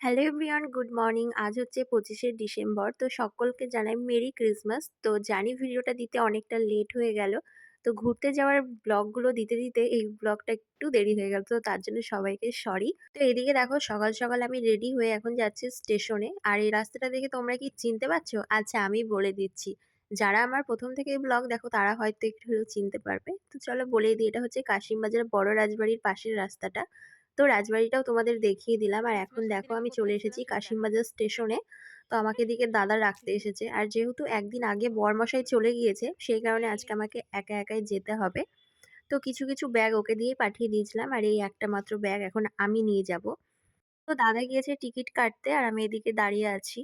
Hello everyone, good morning. আজ হচ্ছে পঁচিশে ডিসেম্বর, তো সকলকে জানাই মেরি ক্রিসমাস। তো জানি ভিডিওটা দিতে অনেকটা লেট হয়ে গেল, তো ঘুরতে যাওয়ার ব্লগগুলো দিতে দিতে এই ব্লগটা একটু দেরি হয়ে গেল, তো তার জন্য সবাইকে সরি। তো এদিকে দেখো সকাল সকাল আমি রেডি হয়ে এখন যাচ্ছি স্টেশনে, আর এই রাস্তাটা দেখে তোমরা কি চিনতে পারছ? আচ্ছা আমি বলে দিচ্ছি, যারা আমার প্রথম থেকে ব্লগ দেখো তারা হয়তো একটু হলেও চিনতে পারবে। তো চলো বলেই দিই, এটা হচ্ছে কাশিমবাজার বড় রাজবাড়ির পাশের রাস্তাটা। তো রাজবাড়িটাও তোমাদের দেখিয়ে দিলাম। আর এখন দেখো আমি চলে এসেছি কাশিমবাজার স্টেশনে। তো আমাকে এদিকে দাদা রাখতে এসেছে। আর যেহেতু একদিন আগে বরমশাই চলে গিয়েছে সেই কারণে আজকে আমাকে একা একাই যেতে হবে। তো কিছু কিছু ব্যাগ ওকে দিয়েই পাঠিয়ে দিয়েছিলাম। আর এই একটা মাত্র ব্যাগ এখন আমি নিয়ে যাব। তো দাদা গিয়েছে টিকিট কাটতে। আর আমি এদিকে দাঁড়িয়ে আছি।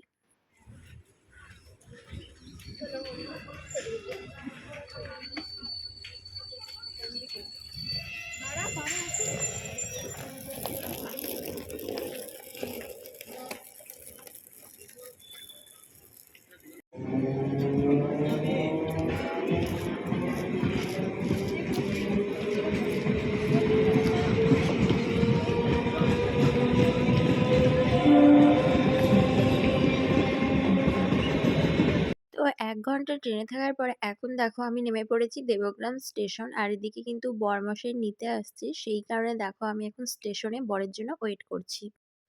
১ ঘণ্টা ট্রেনে থাকার পরে এখন দেখো আমি নেমে পড়েছি দেবগ্রাম স্টেশন। আর এদিকে কিন্তু বরমশাই নিতে আসছে। সেই কারণে দেখো আমি এখন স্টেশনে বরের জন্য ওয়েট করছি।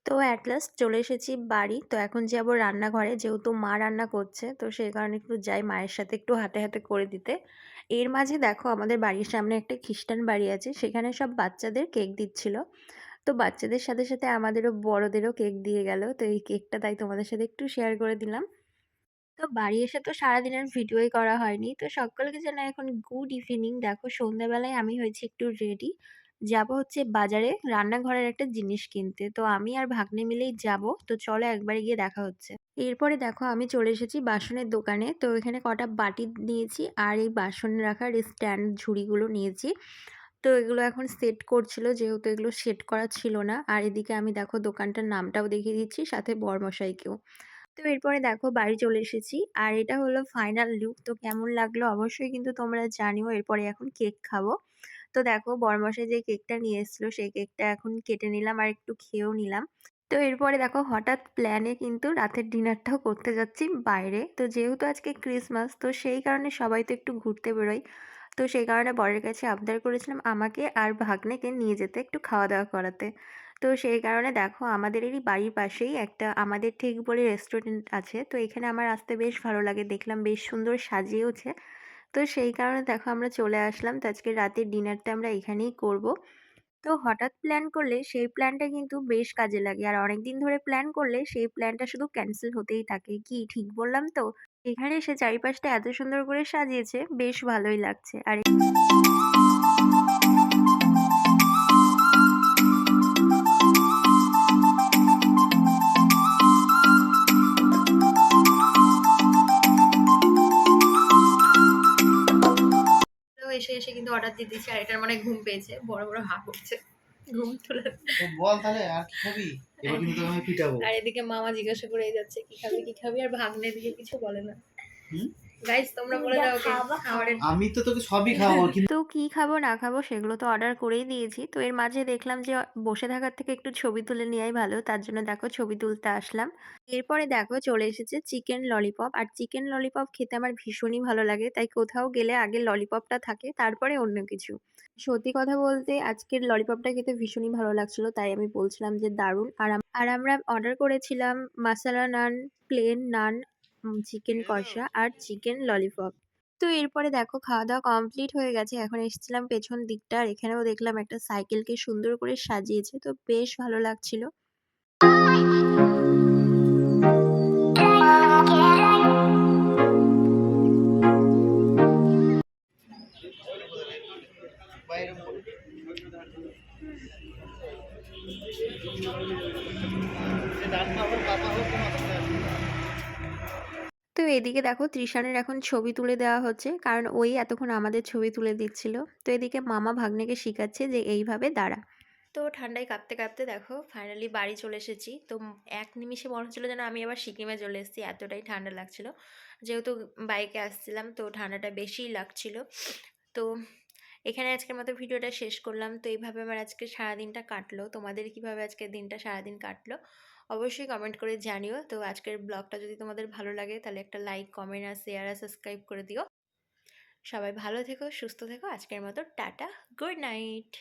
তো অ্যাট লাস্ট চলে এসেছি বাড়ি। তো এখন যাব রান্নাঘরে যেহেতু মা রান্না করছে। তো সেই কারণে একটু যাই মায়ের সাথে একটু হাতে, হাতে করে দিতে। এর মাঝে দেখো আমাদের বাড়ির সামনে একটা খ্রিস্টান বাড়ি আছে। সেখানে সব বাচ্চাদের কেক দিচ্ছিল। তো বাচ্চাদের সাথে, সাথে আমাদেরও বড়দেরও কেক দিয়ে গেল। তো এই কেকটা তাই তোমাদের সাথে একটু শেয়ার করে দিলাম। তো বাড়ি এসে তো সারাদিনের ভিডিওই করা হয়নি। তো সকলকে জানাই এখন গুড ইভিনিং। দেখো সন্ধ্যাবেলায় আমি হয়েছি একটু রেডি। যাব হচ্ছে বাজারে রান্নাঘরের একটা জিনিস কিনতে। তো আমি আর ভাগ্নে মিলেই যাব। তো চলো একবারে গিয়ে দেখা হচ্ছে। এরপরে দেখো আমি চলে এসেছি বাসনের দোকানে। তো এখানে কটা বাটি নিয়েছি আর এই বাসন রাখার স্ট্যান্ড ঝুড়িগুলো নিয়েছি। তো এগুলো এখন সেট করছিল, যেহেতু এগুলো সেট করা ছিল না। আর এদিকে আমি দেখো দোকানটার নামটাও দেখিয়ে দিচ্ছি, সাথে বরমশাইকেও। তো এরপরে দেখো বাড়ি চলে এসেছি। আর এটা হলো ফাইনাল লুক তো কেমন লাগল অবশ্যই কিন্তু তোমরা জানিও। এরপরে এখন কেক খাব। তো দেখো বরমশাই যে কেকটা নিয়ে এসেছিল, সেই কেকটা এখন কেটে নিলাম আর একটু খেয়েও নিলাম। তো এরপরে দেখো হঠাৎ প্ল্যানে কিন্তু রাতের ডিনারটাও করতে যাচ্ছি বাইরে। তো যেহেতু আজকে ক্রিসমাস তো সেই কারণে সবাই তো একটু ঘুরতে বেরোয়। তো সেই কারণে বরের কাছে আবদার করেছিলাম আমাকে আর ভাগ্নেকে নিয়ে যেতে একটু খাওয়া দাওয়া করাতে। তো সেই কারণে দেখো আমাদের আমাদেরই বাড়ির পাশেই একটা আমাদের ঠিক বলে রেস্টুরেন্ট আছে। তো এখানে আমার আসতে বেশ ভালো লাগে, দেখলাম বেশ সুন্দর সাজিয়েওছে। তো সেই কারণে দেখো আমরা চলে আসলাম। তো আজকে রাতের ডিনারটা আমরা এখানেই করব। তো হঠাৎ প্ল্যান করলে সেই প্ল্যানটা কিন্তু বেশ কাজে লাগে। আর অনেক দিন ধরে প্ল্যান করলে সেই প্ল্যানটা শুধু ক্যান্সেল হতেই থাকে। কি ঠিক বললাম তো? এখানে এসে চারিপাশটা এত সুন্দর করে সাজিয়েছে, বেশ ভালোই লাগছে। আর অর্ডার দিয়ে দিয়েছি আর এটার মানে ঘুম পেয়েছে। বড় বড় হা করছে। ঘুম তুলে। বল তাহলে আর কি খাবি? এবার কিন্তু আমি পিটাবো। আর এদিকে মামা জিজ্ঞাসা করে যাচ্ছে কি খাবি কি খাবি? আর ভাগ্নে দিকে কিছু বলে না? গাইস তোমরা বলে দাও খাবারের আমি তো তোকে সবই খাওয়াবো কিন্তু তো কি খাব না খাব সেগুলো তো অর্ডার করেই দিয়েছি। তো এর মাঝে দেখলাম যে বসে থাকার থেকে একটু ছবি তুলে নেওয়াই ভালো তার জন্য দেখো ছবি তুলতে আসলাম। এরপরে দেখো চলে এসেছে চিকেন ললিপপ আর চিকেন ললিপপ খেতে আমার ভীষণই ভালো লাগে তাই কোথাও গেলে আগে ললিপপটা থাকে তারপরে অন্য কিছু। সত্যি কথা বলতে আজকের ললিপপটা খেতে ভীষণই ভালো লাগছিল তাই আমি বলছিলাম যে দারুণ। আর আর আমরা অর্ডার করেছিলাম মাসালা নান প্লেন নান চিকেন কষা আর চিকেন ললিপপ তো এরপরে দেখো খাওয়া দাওয়া কমপ্লিট হয়ে গেছে এখন এসেছিলাম পেছন দিকটা আর এখানেও দেখলাম একটা সাইকেলকে সুন্দর করে সাজিয়েছে তো বেশ ভালো লাগছিল। হোক কোনো অসুবিধা এদিকে দেখো ত্রিশানের এখন ছবি তুলে দেওয়া হচ্ছে। কারণ ওই এতক্ষণ আমাদের ছবি তুলে দিচ্ছিল। তো এদিকে মামা ভাগ্নেকে শিখাচ্ছে যে এইভাবে দাঁড়া। তো ঠান্ডায় কাঁপতে কাঁপতে দেখো ফাইনালি বাড়ি চলে এসেছি। তো এক নিমিষে মনে হচ্ছিল যেন আমি আবার সিকিমে চলে এসেছি। এতটাই ঠান্ডা লাগছিল। যেহেতু বাইকে আসছিলাম তো ঠান্ডাটা বেশিই লাগছিল। তো এখানে আজকের মতো ভিডিওটা শেষ করলাম। তো এইভাবে আমার আজকে সারাদিনটা কাটলো। তোমাদের কীভাবে আজকে দিনটা সারাদিন কাটলো? অবশ্যই কমেন্ট করে জানিও। তো আজকের ব্লগটা যদি তোমাদের ভালো লাগে, তাহলে একটা লাইক কমেন্ট আর শেয়ার আর সাবস্ক্রাইব করে দিও। সবাই ভালো থেকো, সুস্থ থেকো। আজকের মতো টাটা গুড নাইট